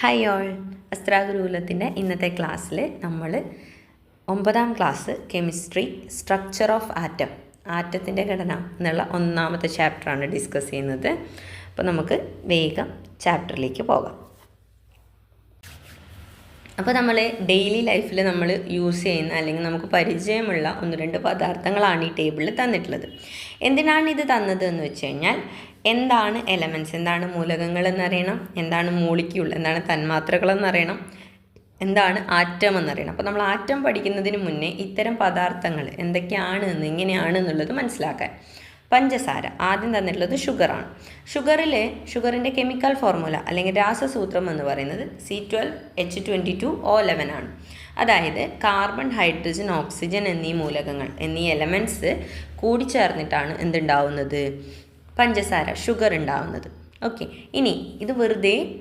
Hi all അസ്ത്രാഗുരുകുലത്തിന്റെ ഇന്നത്തെ ക്ലാസ്സിൽ നമ്മൾ ഒമ്പതാം class chemistry structure of atom ആറ്റത്തിന്റെ ഘടന എന്നുള്ള ഒന്നാമത്തെ ചാപ്റ്ററാണ് ഡിസ്കസ് ചെയ്യുന്നത്. അപ്പോൾ നമുക്ക് വേഗം ചാപ്റ്ററിലേക്ക് പോകാം. അപ്പോൾ നമ്മൾ ഡെയിലി ലൈഫിൽ നമ്മൾ യൂസ് ചെയ്യുന്ന അല്ലെങ്കിൽ നമുക്ക് പരിചയമുള്ള ഒന്ന് രണ്ട് പദാർത്ഥങ്ങളാണ് ഈ ടേബിളിൽ തന്നിട്ടുള്ളത്. എന്തിനാണ് ഇത് തന്നത് എന്ന് വെച്ച് കഴിഞ്ഞാൽ എന്താണ് എലമെന്റ്സ് എന്താണ് മൂലകങ്ങൾ എന്നറിയണം എന്താണ് മൂളിക്യൂൾ എന്താണ് തന്മാത്രകൾ എന്നറിയണം എന്താണ് ആറ്റം എന്നറിയണം. അപ്പോൾ നമ്മൾ ആറ്റം പഠിക്കുന്നതിന് മുന്നേ ഇത്തരം പദാർത്ഥങ്ങൾ എന്തൊക്കെയാണ് എന്ന് എങ്ങനെയാണ് എന്നുള്ളത് മനസ്സിലാക്കാൻ. പഞ്ചസാര ആദ്യം തന്നിട്ടുള്ളത് ഷുഗറാണ്. ഷുഗറിലെ ഷുഗറിന്റെ കെമിക്കൽ ഫോർമുല അല്ലെങ്കിൽ രാസസൂത്രം എന്ന് പറയുന്നത് C twelve H twenty two O eleven ആണ്. അതായത് കാർബൺ ഹൈഡ്രജൻ ഓക്സിജൻ എന്നീ മൂലകങ്ങൾ എന്നീ എലമെന്റ്സ് കൂടിച്ചേർന്നിട്ടാണ് എന്തുണ്ടാവുന്നത്? പഞ്ചസാര ഷുഗർ ഉണ്ടാവുന്നത്. ഓക്കെ. ഇനി ഇത് വെറുതെ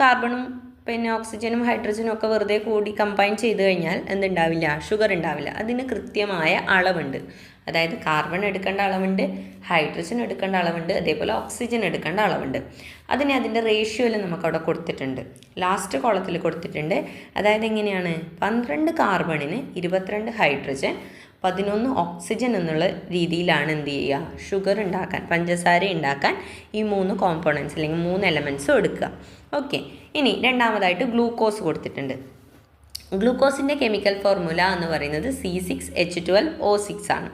കാർബണും പിന്നെ ഓക്സിജനും ഹൈഡ്രജനും ഒക്കെ വെറുതെ കൂടി കമ്പൈൻ ചെയ്ത് കഴിഞ്ഞാൽ എന്തുണ്ടാവില്ല? ഷുഗർ ഉണ്ടാവില്ല. അതിന് കൃത്യമായ അളവുണ്ട്. അതായത് കാർബൺ എടുക്കേണ്ട അളവുണ്ട് ഹൈഡ്രജൻ എടുക്കേണ്ട അളവുണ്ട് അതേപോലെ ഓക്സിജൻ എടുക്കേണ്ട അളവുണ്ട്. അതിനെ അതിന്റെ റേഷ്യോയിൽ നമുക്കവിടെ കൊടുത്തിട്ടുണ്ട്. ലാസ്റ്റ് കോളത്തിൽ കൊടുത്തിട്ടുണ്ട്. അതായത് എങ്ങനെയാണ്? പന്ത്രണ്ട് കാർബണിന് ഇരുപത്തിരണ്ട് ഹൈഡ്രജൻ പതിനൊന്ന് ഓക്സിജൻ എന്നുള്ള രീതിയിലാണ് എന്ത് ചെയ്യുക? ഷുഗർ ഉണ്ടാക്കാൻ പഞ്ചസാര ഉണ്ടാക്കാൻ ഈ മൂന്ന് കോമ്പോണൻസ് അല്ലെങ്കിൽ മൂന്ന് എലമെന്റ്സും എടുക്കുക. ഓക്കെ ഇനി രണ്ടാമതായിട്ട് ഗ്ലൂക്കോസ് കൊടുത്തിട്ടുണ്ട്. ഗ്ലൂക്കോസിന്റെ കെമിക്കൽ ഫോർമുല എന്ന് പറയുന്നത് C six H twelve O six ആണ്.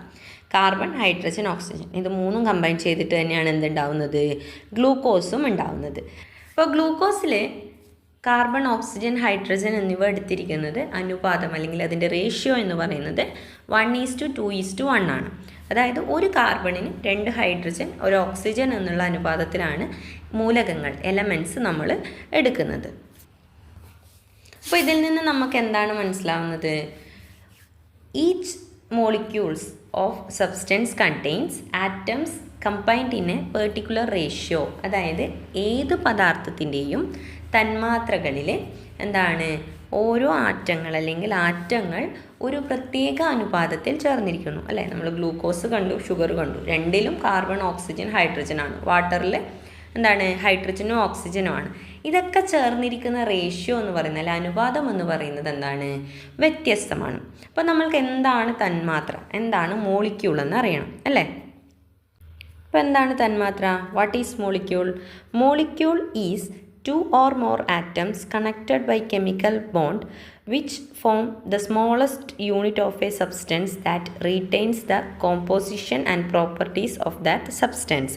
കാർബൺ ഹൈഡ്രജൻ ഓക്സിജൻ ഇത് മൂന്നും കമ്പൈൻ ചെയ്തിട്ട് തന്നെയാണ് എന്തുണ്ടാവുന്നത്? ഗ്ലൂക്കോസും ഉണ്ടാവുന്നത്. അപ്പോൾ ഗ്ലൂക്കോസിൽ കാർബൺ ഓക്സിജൻ ഹൈഡ്രജൻ എന്നിവ എടുത്തിരിക്കുന്നത് അനുപാതം അല്ലെങ്കിൽ അതിന്റെ റേഷ്യോ എന്ന് പറയുന്നത് one is to two two is to one. അതായത് ഒരു കാർബണിന് രണ്ട് ഹൈഡ്രജൻ ഒരു ഓക്സിജൻ എന്നുള്ള അനുപാതത്തിലാണ് മൂലകങ്ങൾ എലമെന്റ്സ് നമ്മൾ എടുക്കുന്നത്. അപ്പോൾ ഇതിൽ നിന്ന് നമുക്ക് എന്താണ് മനസ്സിലാവുന്നത്? Each molecules of substance contains atoms combined in a particular ratio അതായത് ഏത് പദാർത്ഥത്തിന്റെയും തന്മാത്രകളിൽ എന്താണ്? ഓരോ ആറ്റങ്ങൾ അല്ലെങ്കിൽ ആറ്റങ്ങൾ ഒരു പ്രത്യേക അനുപാതത്തിൽ ചേർന്നിരിക്കുന്നു. അല്ലേ? നമ്മൾ ഗ്ലൂക്കോസ് കണ്ടു ഷുഗർ കണ്ടു. രണ്ടിലും കാർബൺ ഓക്സിജൻ ഹൈഡ്രജൻ ആണ്. വാട്ടറിൽ എന്താണ് ഹൈഡ്രജനും ഓക്സിജനും ആണ്. ഇതൊക്കെ ചേർന്നിരിക്കുന്ന റേഷ്യോ എന്ന് പറയുന്നത് അനുപാതം എന്ന് പറയുന്നത് എന്താണ്? വ്യത്യസ്തമാണ്. അപ്പോൾ നമ്മൾക്ക് എന്താണ് തന്മാത്ര? എന്താണ് മോളിക്യൂൾ എന്ന് അറിയണം അല്ലേ? അപ്പോൾ എന്താണ് തന്മാത്ര? What is molecule molecule is two or more atoms connected by chemical bond which form the smallest unit of a substance that retains the composition and properties of that substance.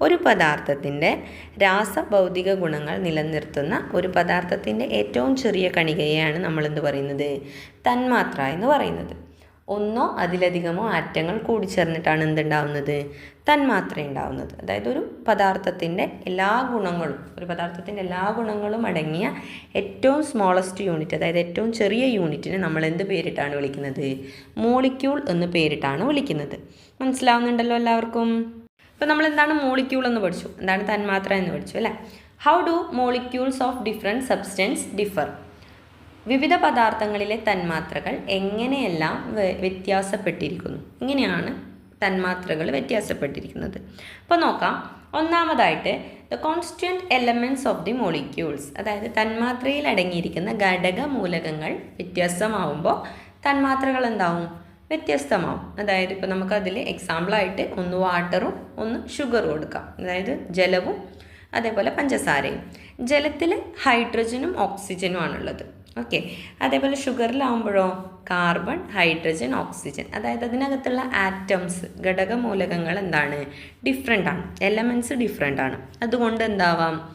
ഒരു പദാർത്ഥത്തിന്റെ രാസഭൗതിക ഗുണങ്ങൾ നിലനിർത്തുന്ന ഒരു പദാർത്ഥത്തിന്റെ ഏറ്റവും ചെറിയ കണികയാണ് നമ്മൾ എന്ത് പറയുന്നത്? തന്മാത്ര എന്ന് പറയുന്നത്. ഒന്നോ അതിലധികമോ ആറ്റങ്ങൾ കൂടിച്ചേർന്നിട്ടാണ് എന്തുണ്ടാവുന്നത്? തന്മാത്ര ഉണ്ടാവുന്നത്. അതായത് ഒരു പദാർത്ഥത്തിന്റെ എല്ലാ ഗുണങ്ങളും ഒരു പദാർത്ഥത്തിന്റെ എല്ലാ ഗുണങ്ങളും അടങ്ങിയ ഏറ്റവും സ്മോളസ്റ്റ് യൂണിറ്റ് അതായത് ഏറ്റവും ചെറിയ യൂണിറ്റിനെ നമ്മൾ എന്ത് പേരിട്ടാണ് വിളിക്കുന്നത്? മോളിക്യൂൾ എന്ന് പേരിട്ടാണ് വിളിക്കുന്നത്. മനസ്സിലാവുന്നുണ്ടല്ലോ എല്ലാവർക്കും? ഇപ്പോൾ നമ്മൾ എന്താണ് മോളിക്യൂൾ എന്ന് പഠിച്ചു? എന്താണ് തന്മാത്ര എന്ന് പഠിച്ചു അല്ലേ? How do molecules of different substance differ വിവിധ പദാർത്ഥങ്ങളിലെ തന്മാത്രകൾ എങ്ങനെയെല്ലാം വ്യത്യാസപ്പെട്ടിരിക്കുന്നു? ഇങ്ങനെയാണ് തന്മാത്രകൾ വ്യത്യാസപ്പെട്ടിരിക്കുന്നത്. അപ്പോൾ നോക്കാം. ഒന്നാമതായിട്ട് the constant elements of the molecules അതായത് തന്മാത്രയിൽ അടങ്ങിയിരിക്കുന്ന ഘടക മൂലകങ്ങൾ വ്യത്യാസമാവുമ്പോൾ തന്മാത്രകൾ എന്താവും? വ്യത്യസ്തമാവും. അതായത് ഇപ്പോൾ നമുക്കതിൽ എക്സാമ്പിളായിട്ട് ഒന്ന് വാട്ടറും ഒന്ന് ഷുഗറും എടുക്കാം. അതായത് ജലവും അതേപോലെ പഞ്ചസാരയും. ജലത്തിൽ ഹൈഡ്രജനും ഓക്സിജനും ആണുള്ളത്. ഓക്കെ അതേപോലെ ഷുഗറിലാവുമ്പോഴോ കാർബൺ ഹൈഡ്രജൻ ഓക്സിജൻ അതായത് അതിനകത്തുള്ള ആറ്റംസ് ഘടകമൂലകങ്ങൾ എന്താണ്? ഡിഫറെന്റ് ആണ്. എലമെന്റ്സ് ഡിഫറെന്റ് ആണ്. അതുകൊണ്ട് എന്താവാം?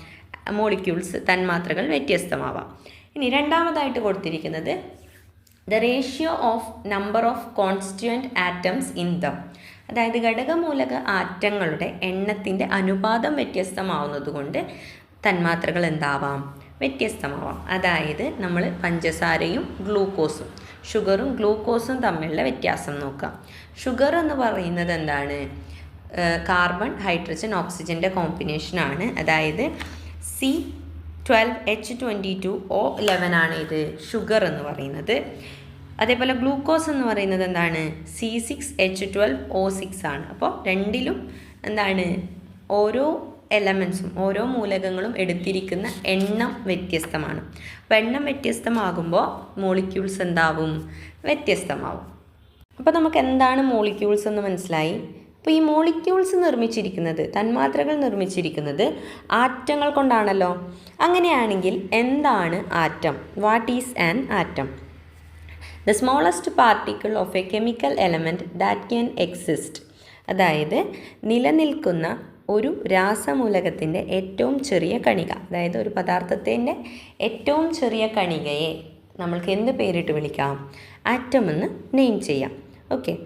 മോളിക്യൂൾസ് തന്മാത്രകൾ വ്യത്യസ്തമാവാം. ഇനി രണ്ടാമതായിട്ട് കൊടുത്തിരിക്കുന്നത് the ratio of number of constituent atoms in them അതായത് ഘടകമൂലക ആറ്റങ്ങളുടെ എണ്ണത്തിന്റെ അനുപാതം വ്യത്യസ്തമാവുന്നത് കൊണ്ട് തന്മാത്രകൾ എന്താവാം? വ്യത്യസ്തമാവാം. അതായത് നമ്മൾ പഞ്ചസാരയും ഗ്ലൂക്കോസും ഷുഗറും ഗ്ലൂക്കോസും തമ്മിലുള്ള വ്യത്യാസം നോക്കാം. ഷുഗർ എന്ന് പറയുന്നത് എന്താണ്? കാർബൺ ഹൈഡ്രജൻ ഓക്സിജന്റെ കോമ്പിനേഷനാണ്. അതായത് C twelve H twenty two O eleven ആണ് ഇത്. ഷുഗർ എന്ന് പറയുന്നത്. അതേപോലെ ഗ്ലൂക്കോസ് എന്ന് പറയുന്നത് എന്താണ്? C six H twelve O six ആണ്. അപ്പോൾ രണ്ടിലും എന്താണ്? ഓരോ എലമെൻസും ഓരോ മൂലകങ്ങളും എടുത്തിരിക്കുന്ന എണ്ണം വ്യത്യസ്തമാണ്. അപ്പോൾ എണ്ണം വ്യത്യസ്തമാകുമ്പോൾ മോളിക്യൂൾസ് എന്താവും? വ്യത്യസ്തമാവും. അപ്പോൾ നമുക്ക് എന്താണ് മോളിക്യൂൾസ് എന്ന് മനസ്സിലായി? അപ്പോൾ ഈ മോളിക്യൂൾസ് നിർമ്മിച്ചിരിക്കുന്നത് തന്മാത്രകൾ നിർമ്മിച്ചിരിക്കുന്നത് ആറ്റങ്ങൾ കൊണ്ടാണല്ലോ. അങ്ങനെയാണെങ്കിൽ എന്താണ് atom? What is an atom the smallest particle of a chemical element that can exist അതായത് നിലനിൽക്കുന്ന ഒരു രാസമൂലകത്തിന്റെ ഏറ്റവും ചെറിയ കണിക. അതായത് ഒരു പദാർത്ഥത്തിന്റെ ഏറ്റവും ചെറിയ കണികയെ നമ്മൾക്ക് എന്ത് പേരിട്ട് വിളിക്കാം? ആറ്റം എന്ന് നെയിം ചെയ്യാം. ഓക്കെ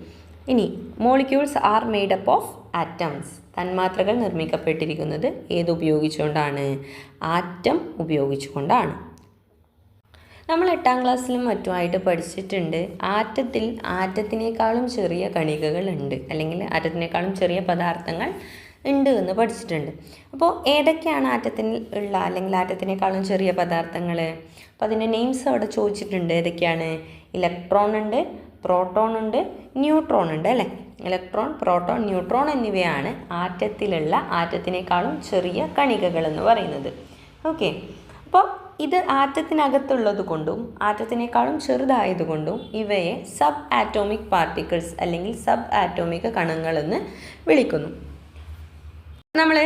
ഇനി molecules are made up of atoms തന്മാത്രകൾ നിർമ്മിക്കപ്പെട്ടിരിക്കുന്നത് ഏത് ഉപയോഗിച്ചുകൊണ്ടാണ്? ആറ്റം ഉപയോഗിച്ചുകൊണ്ടാണ്. നമ്മൾ എട്ടാം ക്ലാസ്സിലും മറ്റുമായിട്ട് പഠിച്ചിട്ടുണ്ട്. ആറ്റത്തിൽ ആറ്റത്തിനേക്കാളും ചെറിയ കണികകൾ ഉണ്ട്. അല്ലെങ്കിൽ ആറ്റത്തിനേക്കാളും ചെറിയ പദാർത്ഥങ്ങൾ ഉണ്ട് എന്ന് പഠിച്ചിട്ടുണ്ട്. അപ്പോൾ ഏതൊക്കെയാണ് ആറ്റത്തിൽ ഉള്ള അല്ലെങ്കിൽ ആറ്റത്തിനേക്കാളും ചെറിയ പദാർത്ഥങ്ങൾ അപ്പോൾ അതിന്റെ നെയിംസ് അവിടെ ചോദിച്ചിട്ടുണ്ട് ഏതൊക്കെയാണ്? ഇലക്ട്രോൺ ഉണ്ട് പ്രോട്ടോൺ ഉണ്ട് ന്യൂട്രോൺ ഉണ്ട് അല്ലേ? ഇലക്ട്രോൺ പ്രോട്ടോൺ ന്യൂട്രോൺ എന്നിവയാണ് ആറ്റത്തിലുള്ള ആറ്റത്തിനേക്കാളും ചെറിയ കണികകൾ എന്ന് പറയുന്നത്. ഓക്കെ അപ്പോൾ ഇത് ആറ്റത്തിനകത്തുള്ളത് കൊണ്ടും ആറ്റത്തിനേക്കാളും ചെറുതായതുകൊണ്ടും ഇവയെ സബ് ആറ്റോമിക് പാർട്ടിക്കിൾസ് അല്ലെങ്കിൽ സബ് ആറ്റോമിക് കണങ്ങളെന്ന് വിളിക്കുന്നു. നമ്മൾ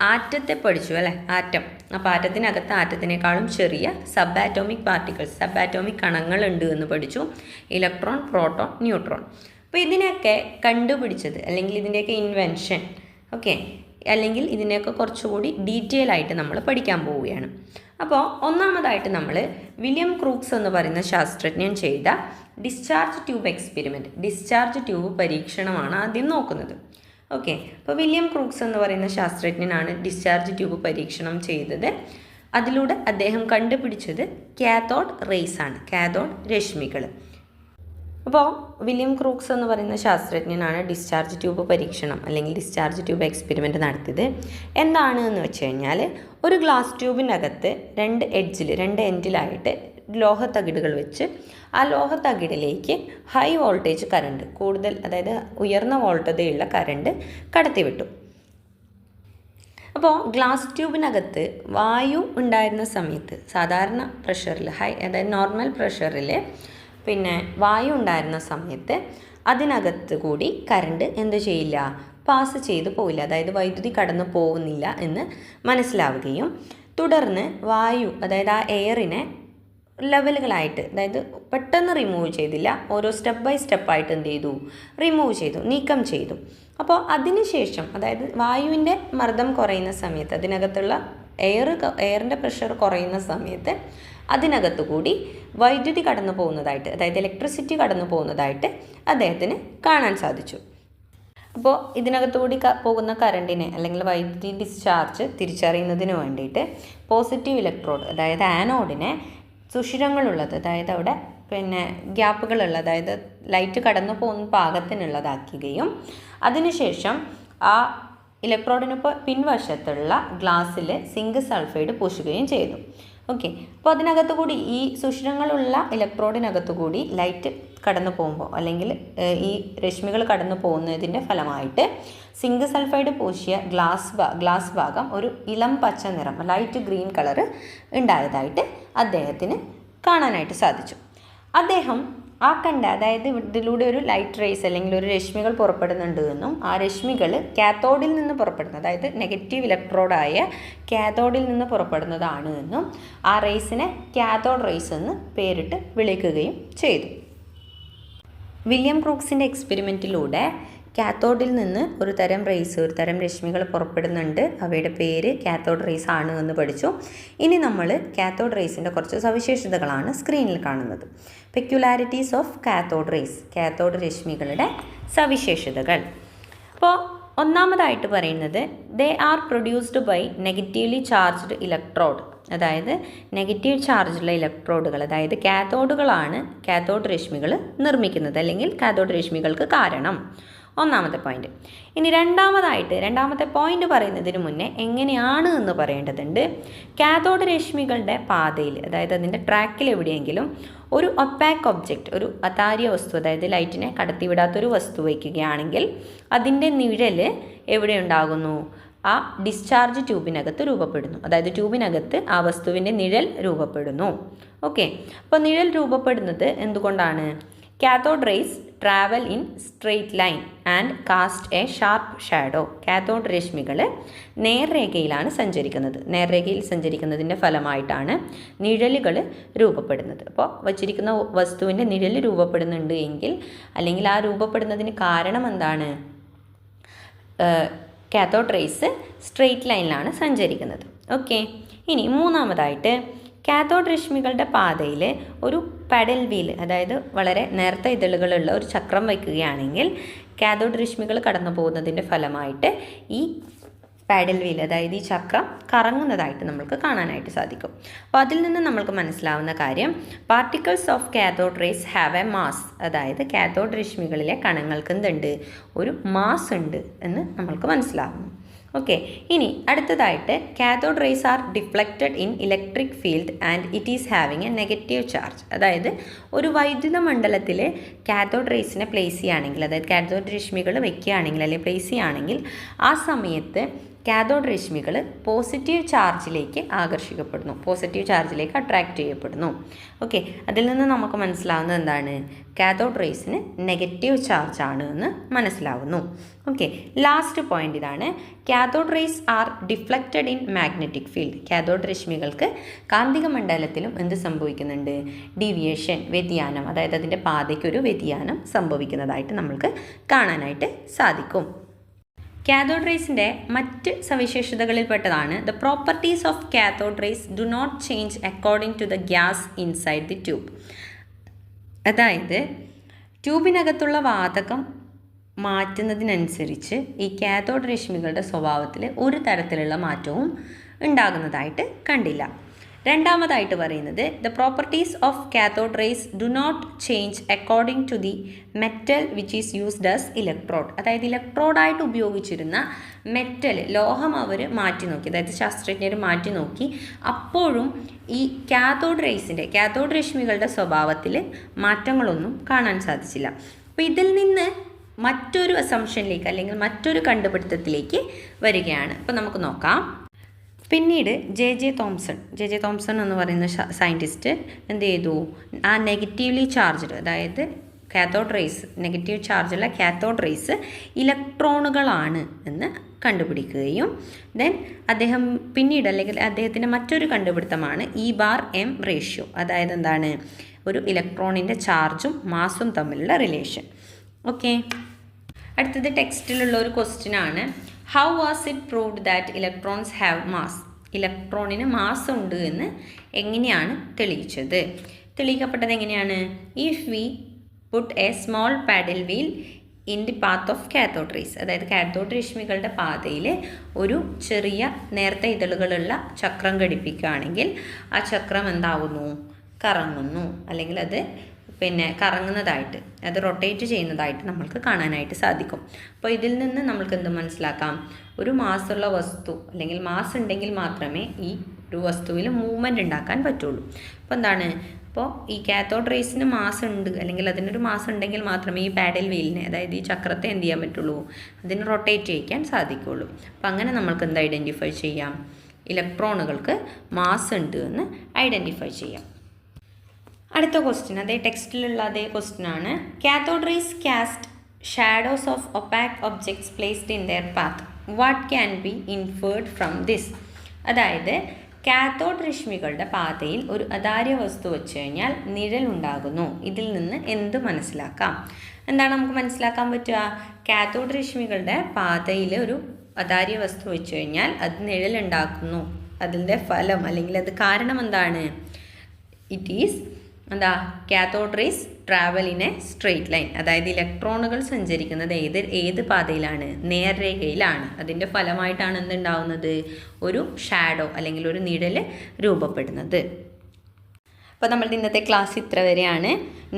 ആറ്റത്തെ പഠിച്ചു അല്ലേ? ആറ്റം. അപ്പോൾ ആറ്റത്തിനകത്ത് ആറ്റത്തിനേക്കാളും ചെറിയ sub atomic particles sub atomic കണങ്ങൾ ഉണ്ട് എന്ന് പഠിച്ചു. Electron proton neutron. അപ്പോൾ ഇതിനെയൊക്കെ കണ്ടുപിടിച്ചത് അല്ലെങ്കിൽ ഇതിന്റെയൊക്കെ ഇൻവെൻഷൻ ഓക്കെ? അല്ലെങ്കിൽ ഇതിനെയൊക്കെ കുറച്ചുകൂടി ഡീറ്റെയിൽ ആയിട്ട് നമ്മൾ പഠിക്കാൻ പോവുകയാണ്. അപ്പോൾ ഒന്നാമതായിട്ട് നമ്മൾ വില്യം ക്രൂക്സ് എന്ന് പറയുന്ന ശാസ്ത്രജ്ഞൻ ചെയ്ത discharge tube experiment discharge tube പരീക്ഷണമാണ് ആദ്യം നോക്കുന്നത്. ഓക്കെ. അപ്പോൾ വില്യം ക്രൂക്സ് എന്ന് പറയുന്ന ശാസ്ത്രജ്ഞനാണ് ഡിസ്ചാർജ് ട്യൂബ് പരീക്ഷണം ചെയ്തത്. അതിലൂടെ അദ്ദേഹം കണ്ടുപിടിച്ചത് കാത്തോഡ് റേസ് ആണ്. കാത്തോഡ് രശ്മികൾ അപ്പോൾ വില്യം ക്രൂക്സ് എന്ന് പറയുന്ന ശാസ്ത്രജ്ഞനാണ് ഡിസ്ചാർജ് ട്യൂബ് പരീക്ഷണം അല്ലെങ്കിൽ ഡിസ്ചാർജ് ട്യൂബ് എക്സ്പെരിമെന്റ് നടത്തിയത്. എന്താണ് എന്ന് വെച്ച് കഴിഞ്ഞാൽ ഒരു ഗ്ലാസ് ട്യൂബിനകത്ത് രണ്ട് എഡ്ജിൽ രണ്ട് എൻഡിലായിട്ട് ലോഹത്തകിടുകൾ വെച്ച് ആ ലോഹത്തകിടിലേക്ക് ഹൈ വോൾട്ടേജ് കറണ്ട് കൂടുതൽ അതായത് ഉയർന്ന വോൾട്ടതയുള്ള കറണ്ട് കടത്തിവിട്ടു. അപ്പോൾ ഗ്ലാസ് ട്യൂബിനകത്ത് വായു ഉണ്ടായിരുന്ന സമയത്ത് സാധാരണ പ്രഷറിൽ ഹൈ അതായത് നോർമൽ പ്രഷറിൽ പിന്നെ വായു ഉണ്ടായിരുന്ന സമയത്ത് അതിനകത്ത് കൂടി കറണ്ട് എന്ത് ചെയ്യില്ല? പാസ് ചെയ്തു പോവില്ല. അതായത് വൈദ്യുതി കടന്നു പോകുന്നില്ല എന്ന് മനസ്സിലാവുകയും തുടർന്ന് വായു അതായത് ആ എയറിനെ ലെവലുകളായിട്ട് അതായത് പെട്ടെന്ന് റിമൂവ് ചെയ്തില്ല. ഓരോ സ്റ്റെപ്പ് ബൈ സ്റ്റെപ്പായിട്ട് എന്ത് ചെയ്തു? റിമൂവ് ചെയ്തു നീക്കം ചെയ്തു. അപ്പോൾ അതിനുശേഷം അതായത് വായുവിന്റെ മർദ്ദം കുറയുന്ന സമയത്ത് അതിനകത്തുള്ള എയർ എയറിന്റെ പ്രഷർ കുറയുന്ന സമയത്ത് അതിനകത്തു കൂടി വൈദ്യുതി കടന്നു പോകുന്നതായിട്ട് അതായത് ഇലക്ട്രിസിറ്റി കടന്നു പോകുന്നതായിട്ട് അദ്ദേഹത്തിന് കാണാൻ സാധിച്ചു. അപ്പോൾ ഇതിനകത്തുകൂടി കൂടി പോകുന്ന കറണ്ടിനെ അല്ലെങ്കിൽ വൈദ്യുതി ഡിസ്ചാർജ് തിരിച്ചറിയുന്നതിന് വേണ്ടിയിട്ട് പോസിറ്റീവ് ഇലക്ട്രോഡ് അതായത് ആനോഡിനെ സുഷിരങ്ങളുള്ളത് അതായത് അവിടെ പിന്നെ ഗ്യാപ്പുകളുള്ള അതായത് ലൈറ്റ് കടന്നു പോകുന്ന പാകത്തിനുള്ളതാക്കുകയും അതിനുശേഷം ആ ഇലക്ട്രോഡിനൊപ്പം പിൻവശത്തുള്ള ഗ്ലാസ്സിൽ സിങ്ക് സൾഫൈഡ് പൂശുകയും ചെയ്തു. ഓക്കെ. അപ്പോൾ അതിനകത്തുകൂടി ഈ സുഷിരങ്ങളുള്ള ഇലക്ട്രോഡിനകത്തുകൂടി ലൈറ്റ് കടന്നു പോകുമ്പോൾ അല്ലെങ്കിൽ ഈ രശ്മികൾ കടന്നു പോകുന്നതിന്റെ ഫലമായിട്ട് സിങ്ക് സൾഫൈഡ് പൂശിയ ഗ്ലാസ് ഗ്ലാസ് ഭാഗം ഒരു ഇളം പച്ച നിറം ലൈറ്റ് ഗ്രീൻ കളർ ഉണ്ടായതായിട്ട് അദ്ദേഹത്തിന് കാണാനായിട്ട് സാധിച്ചു. അദ്ദേഹം ആ കണ്ട അതായത് ഇതിലൂടെ ഒരു ലൈറ്റ് റേസ് അല്ലെങ്കിൽ ഒരു രശ്മികൾ പുറപ്പെടുന്നുണ്ട് എന്നും ആ രശ്മികൾ കാത്തോഡിൽ നിന്ന് പുറപ്പെടുന്നത് അതായത് നെഗറ്റീവ് ഇലക്ട്രോഡായ കാത്തോഡിൽ നിന്ന് പുറപ്പെടുന്നതാണ് എന്നും ആ റേസിനെ കാത്തോഡ് റേസ് എന്ന് പേരിട്ട് വിളിക്കുകയും ചെയ്തു. വില്യം ക്രൂക്സിന്റെ എക്സ്പെരിമെന്റിലൂടെ കാത്തോഡിൽ നിന്ന് ഒരു തരം റേസ് ഒരു തരം രശ്മികൾ പുറപ്പെടുന്നുണ്ട്. അവയുടെ പേര് കാത്തോഡ് റേസ് ആണ് എന്ന് പഠിച്ചു. ഇനി നമ്മൾ കാത്തോഡ് റേസിന്റെ കുറച്ച് സവിശേഷതകളാണ് സ്ക്രീനിൽ കാണുന്നത്. Peculiarities of cathode rays cathode രശ്മികളുടെ സവിശേഷതകൾ. അപ്പോൾ ഒന്നാമതായിട്ട് പറയുന്നത് they are produced by negatively charged electrode അതായത് നെഗറ്റീവ് ചാർജുള്ള ഇലക്ട്രോഡുകൾ അതായത് കാത്തോഡുകളാണ് കാത്തോഡ് രശ്മികൾ നിർമ്മിക്കുന്നത് അല്ലെങ്കിൽ കാത്തോഡ് രശ്മികൾക്ക് കാരണം. ഒന്നാമത്തെ പോയിന്റ് ഇനി രണ്ടാമതായിട്ട് രണ്ടാമത്തെ പോയിന്റ് പറയുന്നതിന് മുന്നേ എങ്ങനെയാണ് എന്ന് പറയേണ്ടതുണ്ട്. കാഥോഡ് രശ്മികളുടെ പാതയിൽ അതായത് അതിന്റെ ട്രാക്കിൽ എവിടെയെങ്കിലും ഒരു ഒപ്പാക്ക് ഒബ്ജക്റ്റ് ഒരു അതാര്യ വസ്തു അതായത് ലൈറ്റിനെ കടത്തിവിടാത്തൊരു വസ്തു വയ്ക്കുകയാണെങ്കിൽ അതിന്റെ നിഴൽ എവിടെ ഉണ്ടാകുന്നു? ആ ഡിസ്ചാർജ് ട്യൂബിനകത്ത് രൂപപ്പെടുന്നു. അതായത് ട്യൂബിനകത്ത് ആ വസ്തുവിന്റെ നിഴൽ രൂപപ്പെടുന്നു. ഓക്കെ അപ്പോൾ നിഴൽ രൂപപ്പെടുന്നത് എന്തുകൊണ്ടാണ്? Cathode rays travel in straight line and cast a sharp shadow cathode രശ്മികൾ നേർരേഖയിലാണ് സഞ്ചരിക്കുന്നത്. നേർരേഖയിൽ സഞ്ചരിക്കുന്നതിന്റെ ഫലമായിട്ടാണ് നിഴലുകൾ രൂപപ്പെടുന്നത്. അപ്പോൾ വച്ചിരിക്കുന്ന വസ്തുവിന്റെ നിഴൽ രൂപപ്പെടുന്നുണ്ട് എങ്കിൽ അല്ലെങ്കിൽ ആ രൂപപ്പെടുന്നതിന് കാരണം എന്താണ്? കാത്തോഡ് റേസ് സ്ട്രെയിറ്റ് ലൈനിലാണ് സഞ്ചരിക്കുന്നത്. ഓക്കെ ഇനി മൂന്നാമതായിട്ട് കാത്തോഡ് രശ്മികളുടെ പാതയിൽ ഒരു പെഡൽ വീൽ അതായത് വളരെ നേർത്ത ഇതളുകളുള്ള ഒരു ചക്രം വയ്ക്കുകയാണെങ്കിൽ കാത്തോഡ് രശ്മികൾ കടന്നു പോകുന്നതിന്റെ ഫലമായിട്ട് ഈ പാഡൽ വീൽ അതായത് ഈ ചക്രം കറങ്ങുന്നതായിട്ട് നമുക്ക് കാണാനായിട്ട് സാധിക്കും. അപ്പോൾ അതിൽ നിന്ന് നമുക്ക് മനസ്സിലാവുന്ന കാര്യം particles of cathode rays have a mass അതായത് കാഥോഡ് രശ്മികളിലെ കണങ്ങൾക്ക് എന്തുണ്ട്? ഒരു മാസ് ഉണ്ട് എന്ന് നമ്മൾക്ക് മനസ്സിലാവുന്നു. ഓക്കെ ഇനി അടുത്തതായിട്ട് cathode rays are deflected in electric field and it is having a negative charge അതായത് ഒരു വൈദ്യുത മണ്ഡലത്തിൽ കാഥോഡ് റേസിനെ പ്ലേസ് ചെയ്യുകയാണെങ്കിൽ അതായത് കാഥോഡ് രശ്മികൾ വെക്കുകയാണെങ്കിൽ അല്ലെങ്കിൽ പ്ലേസ് ചെയ്യുകയാണെങ്കിൽ ആ സമയത്ത് കാഥോഡ് രശ്മികൾ പോസിറ്റീവ് ചാർജിലേക്ക് ആകർഷിക്കപ്പെടുന്നു. പോസിറ്റീവ് ചാർജിലേക്ക് അട്രാക്റ്റ് ചെയ്യപ്പെടുന്നു. ഓക്കെ അതിൽ നിന്ന് നമുക്ക് മനസ്സിലാവുന്നത് എന്താണ്? കാഥോഡ് റേസിന് നെഗറ്റീവ് ചാർജാണ് എന്ന് മനസ്സിലാവുന്നു. ഓക്കെ ലാസ്റ്റ് പോയിന്റ് ഇതാണ്. Cathode rays are deflected in magnetic field cathode രശ്മികൾക്ക് കാന്തിക മണ്ഡലത്തിലും എന്ത് സംഭവിക്കുന്നുണ്ട്? ഡീവിയേഷൻ വ്യതിയാനം അതായത് അതിന്റെ പാതയ്ക്കൊരു വ്യതിയാനം സംഭവിക്കുന്നതായിട്ട് നമ്മൾക്ക് കാണാനായിട്ട് സാധിക്കും. കാഥോഡ് റേസിന്റെ മറ്റ് സവിശേഷതകളിൽ പെട്ടതാണ് the properties of cathode rays do not change according to the gas inside the tube അതായത് ട്യൂബിനകത്തുള്ള വാതകം മാറ്റുന്നതിനനുസരിച്ച് ഈ കാഥോഡ് രശ്മികളുടെ സ്വഭാവത്തിൽ ഒരു തരത്തിലുള്ള മാറ്റവും ഉണ്ടാകുന്നതായിട്ട് കണ്ടില്ല. രണ്ടാമതായിട്ട് പറയുന്നത് the properties of cathode rays do not change according to the metal which is used as electrode അതായത് ഇലക്ട്രോഡായിട്ട് ഉപയോഗിച്ചിരുന്ന മെറ്റൽ ലോഹം അവർ മാറ്റി നോക്കി അതായത് ശാസ്ത്രജ്ഞർ മാറ്റി നോക്കി. അപ്പോഴും ഈ കാത്തോഡ് റേസിന്റെ കാത്തോഡ് രശ്മികളുടെ സ്വഭാവത്തിൽ മാറ്റങ്ങളൊന്നും കാണാൻ സാധിച്ചില്ല. അപ്പോൾ ഇതിൽ നിന്ന് മറ്റൊരു അസംഷനിലേക്ക് അല്ലെങ്കിൽ മറ്റൊരു കണ്ടുപിടുത്തത്തിലേക്ക് വരികയാണ്. അപ്പോൾ നമുക്ക് നോക്കാം. പിന്നീട് J J Thomson J J Thomson എന്ന് പറയുന്ന സയന്റിസ്റ്റ് എന്ത് ചെയ്തു? ആ നെഗറ്റീവ്ലി ചാർജ്ഡ് അതായത് കാത്തോഡ് റേസ് നെഗറ്റീവ് ചാർജുള്ള കാത്തോഡ് റേസ് ഇലക്ട്രോണുകളാണ് എന്ന് കണ്ടുപിടിക്കുകയും ദെൻ അദ്ദേഹം പിന്നീട് അല്ലെങ്കിൽ അദ്ദേഹത്തിന്റെ മറ്റൊരു കണ്ടുപിടുത്തമാണ് ഇ ബാർ എം റേഷ്യോ അതായത് എന്താണ്? ഒരു ഇലക്ട്രോണിന്റെ ചാർജും മാസും തമ്മിലുള്ള റിലേഷൻ ഓക്കെ അടുത്തത് ടെക്സ്റ്റിലുള്ള ഒരു ക്വസ്റ്റ്യൻ ആണ്. How was it proved that electrons have mass ഇലക്ട്രോണിന് mass ഉണ്ട് എന്ന് എങ്ങനെയാണ് തെളിയിച്ചത്? തെളിയിക്കപ്പെട്ടത് എങ്ങനെയാണ്? If we put a small paddle wheel in the path of cathode rays അതായത് കാത്തോഡ് രശ്മികളുടെ പാതയിൽ ഒരു ചെറിയ നേരത്തെ ഇതളുകളുള്ള ചക്രം ഘടിപ്പിക്കുകയാണെങ്കിൽ ആ ചക്രം എന്താവുന്നു? കറങ്ങുന്നു. അല്ലെങ്കിൽ അത് പിന്നെ കറങ്ങുന്നതായിട്ട് അത് റൊട്ടേറ്റ് ചെയ്യുന്നതായിട്ട് നമ്മൾക്ക് കാണാനായിട്ട് സാധിക്കും. അപ്പോൾ ഇതിൽ നിന്ന് നമ്മൾക്ക് എന്ത് മനസ്സിലാക്കാം? ഒരു മാസമുള്ള വസ്തു അല്ലെങ്കിൽ മാസ് ഉണ്ടെങ്കിൽ മാത്രമേ ഈ ഒരു വസ്തുവിൽ മൂവ്മെന്റ് ഉണ്ടാക്കാൻ പറ്റുള്ളൂ. അപ്പോൾ എന്താണ്? അപ്പോൾ ഈ കാത്തോഡ് റേസിന് മാസ് ഉണ്ട് അല്ലെങ്കിൽ അതിനൊരു മാസം ഉണ്ടെങ്കിൽ മാത്രമേ ഈ പാഡൽ വീലിനെ അതായത് ഈ ചക്രത്തെ എന്ത് ചെയ്യാൻ പറ്റുള്ളൂ? അതിന് റൊട്ടേറ്റ് ചെയ്യിക്കാൻ സാധിക്കുള്ളൂ. അപ്പോൾ അങ്ങനെ നമ്മൾക്ക് എന്ത് ഐഡന്റിഫൈ ചെയ്യാം? ഇലക്ട്രോണുകൾക്ക് മാസ് ഉണ്ട് എന്ന് ഐഡന്റിഫൈ ചെയ്യാം. അടുത്ത ക്വസ്റ്റ്യൻ അതേ ടെക്സ്റ്റിലുള്ള അതേ ക്വസ്റ്റ്യൻ ആണ്. Cathode rays cast shadows of opaque objects placed in their path what can be inferred from this അതായത് കാത്തോഡ് രശ്മികളുടെ പാതയിൽ ഒരു അതാര്യ വസ്തു വെച്ച് കഴിഞ്ഞാൽ നിഴലുണ്ടാകുന്നു ഇതിൽ നിന്ന് എന്ത് മനസ്സിലാക്കാം? എന്താണ് നമുക്ക് മനസ്സിലാക്കാൻ പറ്റുക? കാത്തോഡ് രശ്മികളുടെ പാതയിൽ ഒരു അതാര്യ വസ്തു വെച്ച് കഴിഞ്ഞാൽ അത് നിഴലുണ്ടാക്കുന്നു അതിന്റെ ഫലം അല്ലെങ്കിൽ അത് കാരണം എന്താണ്? ഇറ്റ് ഈസ് എന്താ? Cathode rays travel in a straight line അതായത് ഇലക്ട്രോണുകൾ സഞ്ചരിക്കുന്നത് ഏത് ഏത് പാതയിലാണ്? നേർരേഖയിലാണ് അതിന്റെ ഫലമായിട്ടാണ് എന്തുണ്ടാവുന്നത്? ഒരു ഷാഡോ അല്ലെങ്കിൽ ഒരു നിഴൽ രൂപപ്പെടുന്നത്. അപ്പോൾ നമ്മളുടെ ഇന്നത്തെ ക്ലാസ് ഇത്ര വരെയാണ്.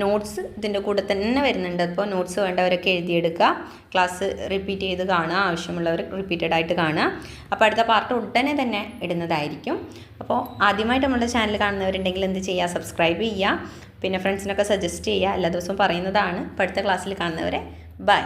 നോട്ട്സ് ഇതിന്റെ കൂടെ തന്നെ വരുന്നുണ്ട്. അപ്പോൾ നോട്ട്സ് വേണ്ടവരൊക്കെ എഴുതിയെടുക്കുക. ക്ലാസ് റിപ്പീറ്റ് ചെയ്ത് കാണുക. ആവശ്യമുള്ളവർ റിപ്പീറ്റഡ് ആയിട്ട് കാണുക. അപ്പോൾ അടുത്ത പാർട്ട് ഉടനെ തന്നെ ഇടുന്നതായിരിക്കും. അപ്പോൾ ആദ്യമായിട്ട് നമ്മുടെ ചാനൽ കാണുന്നവരുണ്ടെങ്കിൽ എന്ത് ചെയ്യുക? സബ്സ്ക്രൈബ് ചെയ്യുക. പിന്നെ ഫ്രണ്ട്സിനൊക്കെ സജസ്റ്റ് ചെയ്യുക. എല്ലാ ദിവസവും പറയുന്നതാണ്. അപ്പോൾ അടുത്ത ക്ലാസ്സിൽ കാണുന്നവരെ ബൈ